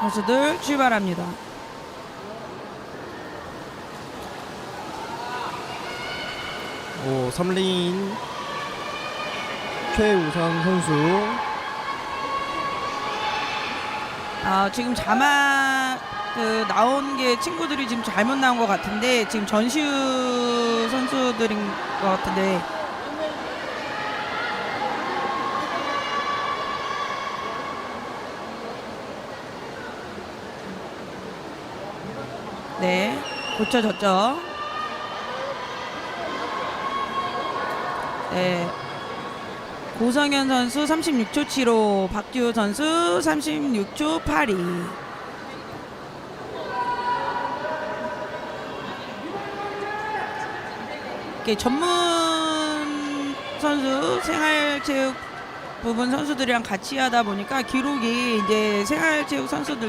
선수들 출발합니다. 오, 3레인 최우선 선수 아, 지금 자막 그 나온 게 친구들이 지금 잘못 나온 것 같은데 지금 전시우 선수들인 것 같은데 네 고쳐졌죠. 네. 고성현 선수 36초 75, 박규호 선수 36초 82. 이렇게 전문 선수 생활체육 부분 선수들이랑 같이 하다 보니까 기록이 이제 생활체육 선수들도